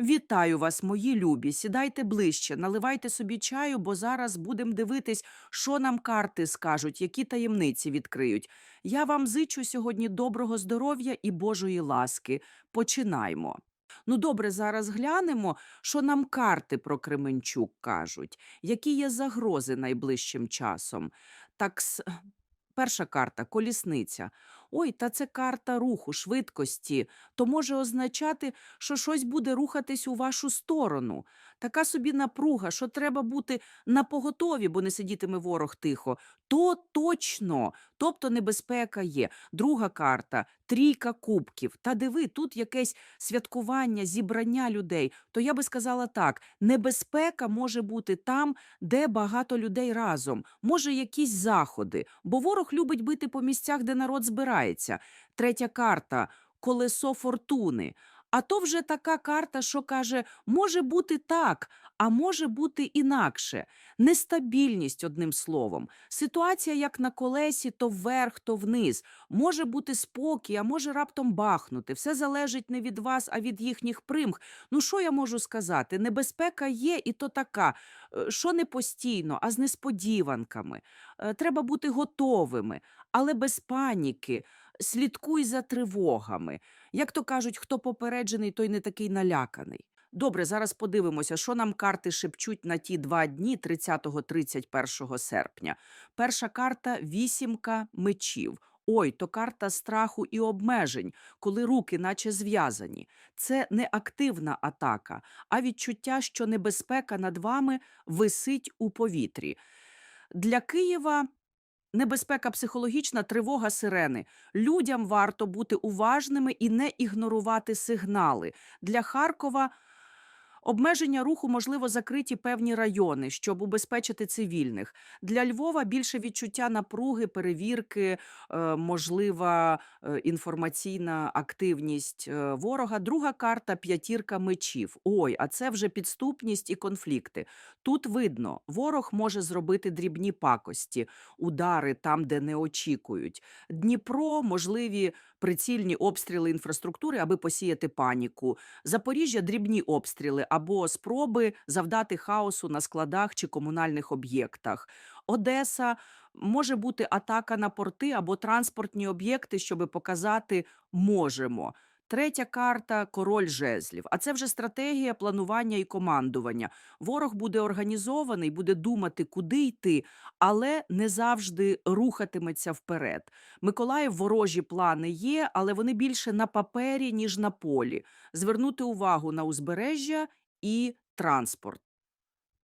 Вітаю вас, мої любі. Сідайте ближче, наливайте собі чаю, бо зараз будемо дивитись, що нам карти скажуть, які таємниці відкриють. Я вам зичу сьогодні доброго здоров'я і Божої ласки. Починаймо. Ну, добре, зараз глянемо, що нам карти про Кременчук кажуть, які є загрози найближчим часом. Так, перша карта колісниця. Ой, та це карта руху, швидкості. То може означати, що щось буде рухатись у вашу сторону. Така собі напруга, що треба бути напоготові, бо не сидітиме ворог тихо. То точно, тобто небезпека є. Друга карта трійка кубків. Та диви, тут якесь святкування, зібрання людей. То я би сказала так: небезпека може бути там, де багато людей разом, може, якісь заходи, бо ворог любить бити по місцях, де народ збирається. Третя карта колесо фортуни. А то вже така карта, що каже, може бути так, а може бути інакше. Нестабільність, одним словом. Ситуація як на колесі, то вверх, то вниз. Може бути спокій, а може раптом бахнути. Все залежить не від вас, а від їхніх примх. Ну, що я можу сказати? Небезпека є, і то така, е, що не постійно, а з несподіванками. Е, Треба бути готовими, але без паніки. Слідкуй за тривогами. Як то кажуть, хто попереджений, той не такий наляканий. Добре, зараз подивимося, що нам карти шепчуть на ті два дні 30-31 серпня. Перша карта вісімка мечів. Ой, то карта страху і обмежень, коли руки наче зв'язані. Це не активна атака, а відчуття, що небезпека над вами висить у повітрі. Для Києва небезпека психологічна, тривога сирени. Людям варто бути уважними і не ігнорувати сигнали. Для Харкова обмеження руху, можливо, закриті певні райони, щоб убезпечити цивільних. Для Львова більше відчуття напруги, перевірки, е, можлива е, інформаційна активність е, ворога. Друга карта п'ятірка мечів. Ой, а це вже підступність і конфлікти. Тут видно, ворог може зробити дрібні пакості, удари там, де не очікують. Дніпро, можливі прицільні обстріли інфраструктури, аби посіяти паніку. Запоріжжя дрібні обстріли або спроби завдати хаосу на складах чи комунальних об'єктах. Одеса може бути атака на порти або транспортні об'єкти, щоби показати можемо. Третя карта король жезлів. А це вже стратегія планування і командування. Ворог буде організований, буде думати, куди йти, але не завжди рухатиметься вперед. Миколаїв ворожі плани є, але вони більше на папері, ніж на полі. Звернути увагу на узбережжя і транспорт.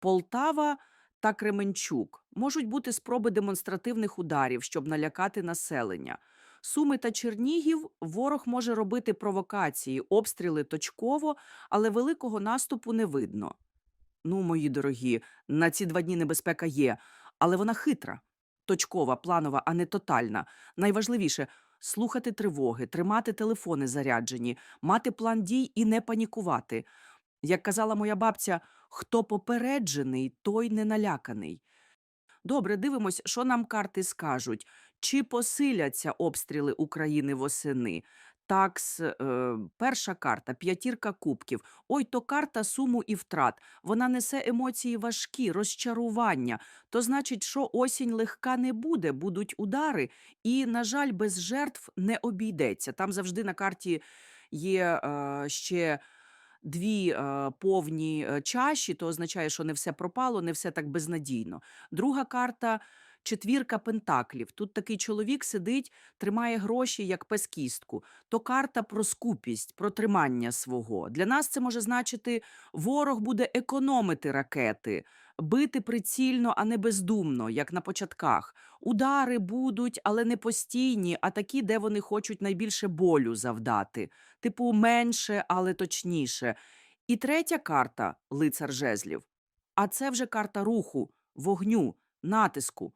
Полтава та Кременчук можуть бути спроби демонстративних ударів, щоб налякати населення. Суми та Чернігів ворог може робити провокації, обстріли точково, але великого наступу не видно. Ну, мої дорогі, на ці два дні небезпека є, але вона хитра, точкова, планова, а не тотальна. Найважливіше слухати тривоги, тримати телефони заряджені, мати план дій і не панікувати. Як казала моя бабця, хто попереджений, той не наляканий. Добре, дивимось, що нам карти скажуть. Чи посиляться обстріли України восени? Такс, е, перша карта, п'ятірка кубків. Ой, то карта суму і втрат. Вона несе емоції важкі, розчарування. То значить, що осінь легка не буде, будуть удари, і, на жаль, без жертв не обійдеться. Там завжди на карті є е, ще дві е, повні е, чаші, то означає, що не все пропало, не все так безнадійно. Друга карта четвірка пентаклів. Тут такий чоловік сидить, тримає гроші як пес кістку. То карта про скупість, про тримання свого. Для нас це може значити, ворог буде економити ракети, бити прицільно, а не бездумно, як на початках. Удари будуть, але не постійні, а такі, де вони хочуть найбільше болю завдати. Типу менше, але точніше. І третя карта лицар жезлів. А це вже карта руху, вогню, натиску.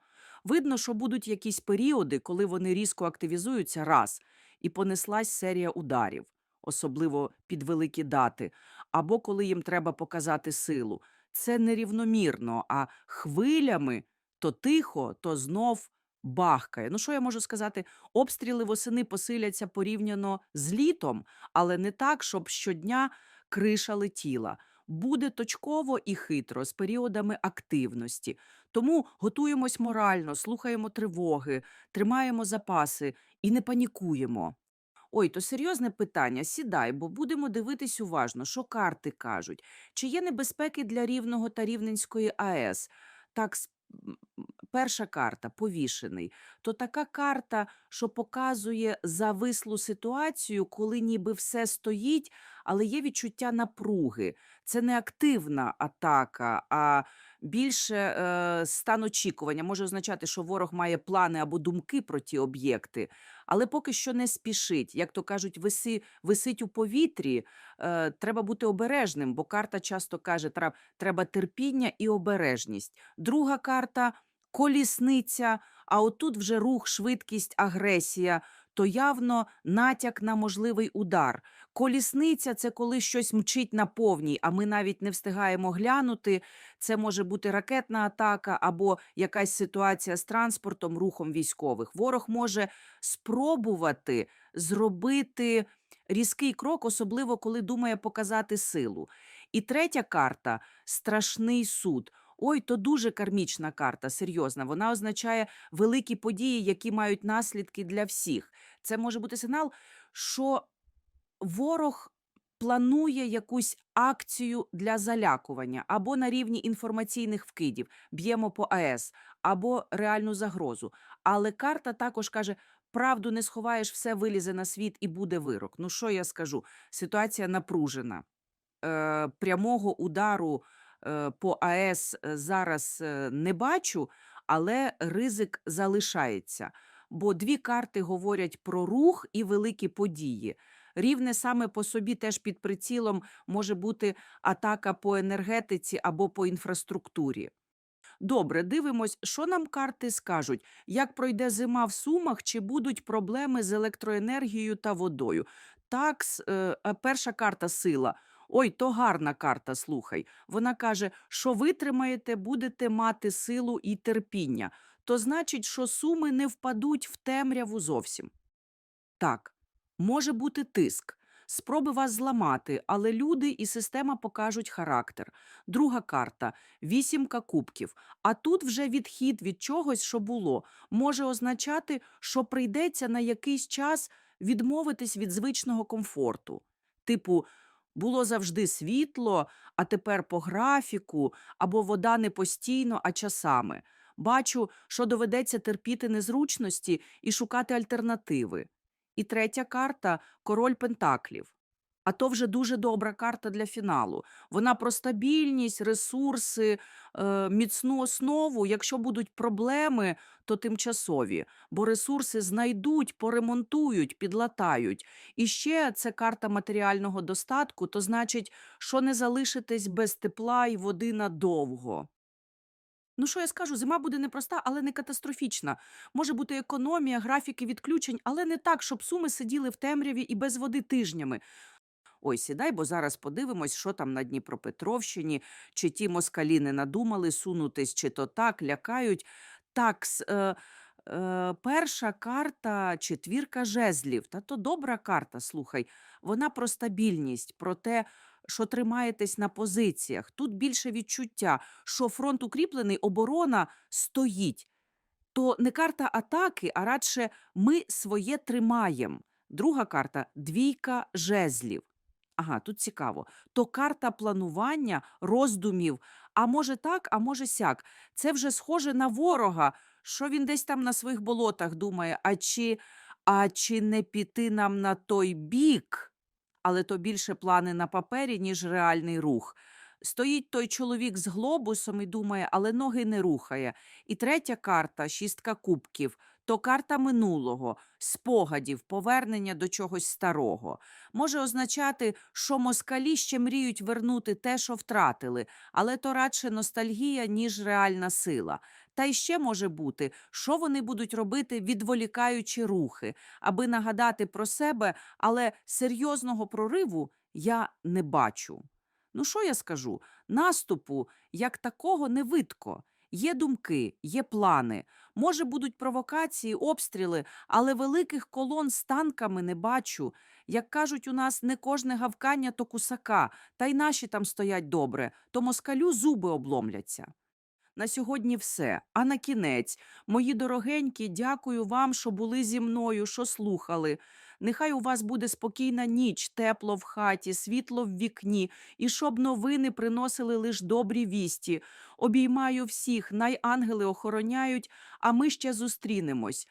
Видно, що будуть якісь періоди, коли вони різко активізуються раз, і понеслась серія ударів, особливо під великі дати, або коли їм треба показати силу. Це нерівномірно, а хвилями то тихо, то знов бахкає. Ну, що я можу сказати? Обстріли восени посиляться порівняно з літом, але не так, щоб щодня криша летіла. Буде точково і хитро з періодами активності. Тому готуємось морально, слухаємо тривоги, тримаємо запаси і не панікуємо. Ой, то серйозне питання. Сідай, бо будемо дивитись уважно, що карти кажуть. Чи є небезпеки для Рівного та Рівненської АЕС? Так, с- перша карта повішений. То така карта, що показує завислу ситуацію, коли ніби все стоїть, але є відчуття напруги. Це не активна атака, а більше е, стан очікування. Може означати, що ворог має плани або думки про ті об'єкти але поки що не спішить. Як то кажуть, виси, висить у повітрі. Е, треба бути обережним, бо карта часто каже, «Тра- треба терпіння і обережність. Друга карта колісниця, а отут вже рух, швидкість, агресія. То явно натяк на можливий удар. Колісниця це коли щось мчить на повній, а ми навіть не встигаємо глянути. Це може бути ракетна атака або якась ситуація з транспортом, рухом військових. Ворог може спробувати зробити різкий крок, особливо коли думає показати силу. І третя карта страшний суд. Ой, то дуже кармічна карта, серйозна. Вона означає великі події, які мають наслідки для всіх. Це може бути сигнал, що ворог планує якусь акцію для залякування або на рівні інформаційних вкидів, б'ємо по АЕС, або реальну загрозу. Але карта також каже: правду не сховаєш, все вилізе на світ і буде вирок. Ну що я скажу? Ситуація напружена. Е, прямого удару по АЕС е, зараз е, не бачу, але ризик залишається. Бо дві карти говорять про рух і великі події. Рівне саме по собі теж під прицілом може бути атака по енергетиці або по інфраструктурі. Добре, дивимось, що нам карти скажуть, як пройде зима в Сумах, чи будуть проблеми з електроенергією та водою. Так, е, перша карта сила. Ой, то гарна карта, слухай. Вона каже, що витримаєте, будете мати силу і терпіння. То значить, що суми не впадуть в темряву зовсім. Так, може бути тиск, спроби вас зламати, але люди і система покажуть характер. Друга карта вісімка кубків. А тут вже відхід від чогось, що було, може означати, що прийдеться на якийсь час відмовитись від звичного комфорту. Типу, було завжди світло, а тепер по графіку, або вода не постійно, а часами. Бачу, що доведеться терпіти незручності і шукати альтернативи. І третя карта король Пентаклів. А то вже дуже добра карта для фіналу. Вона про стабільність, ресурси, е, міцну основу. Якщо будуть проблеми, то тимчасові, бо ресурси знайдуть, поремонтують, підлатають. І ще це карта матеріального достатку, то значить, що не залишитесь без тепла і води надовго. Ну, що я скажу, зима буде непроста, але не катастрофічна. Може бути економія, графіки відключень, але не так, щоб суми сиділи в темряві і без води тижнями. Ой, сідай, бо зараз подивимось, що там на Дніпропетровщині, чи ті москалі не надумали сунутись, чи то так, лякають. Так, е, е, перша карта четвірка жезлів. Та то добра карта, слухай. Вона про стабільність, про те, що тримаєтесь на позиціях. Тут більше відчуття, що фронт укріплений, оборона стоїть. То не карта атаки, а радше ми своє тримаємо. Друга карта двійка жезлів. Ага, тут цікаво. То карта планування, роздумів. А може так, а може сяк. Це вже схоже на ворога, що він десь там на своїх болотах думає, а чи, а чи не піти нам на той бік? Але то більше плани на папері, ніж реальний рух. Стоїть той чоловік з глобусом і думає, але ноги не рухає. І третя карта шістка кубків. То карта минулого, спогадів, повернення до чогось старого. Може означати, що москалі ще мріють вернути те, що втратили, але то радше ностальгія, ніж реальна сила. Та й ще може бути, що вони будуть робити, відволікаючи рухи, аби нагадати про себе, але серйозного прориву я не бачу. Ну, що я скажу? Наступу як такого не видко. Є думки, є плани. Може, будуть провокації, обстріли, але великих колон з танками не бачу. Як кажуть у нас, не кожне гавкання то кусака, та й наші там стоять добре, то москалю зуби обломляться. На сьогодні все. А на кінець, мої дорогенькі, дякую вам, що були зі мною, що слухали. Нехай у вас буде спокійна ніч, тепло в хаті, світло в вікні, і щоб новини приносили лиш добрі вісті. Обіймаю всіх, най ангели охороняють, а ми ще зустрінемось.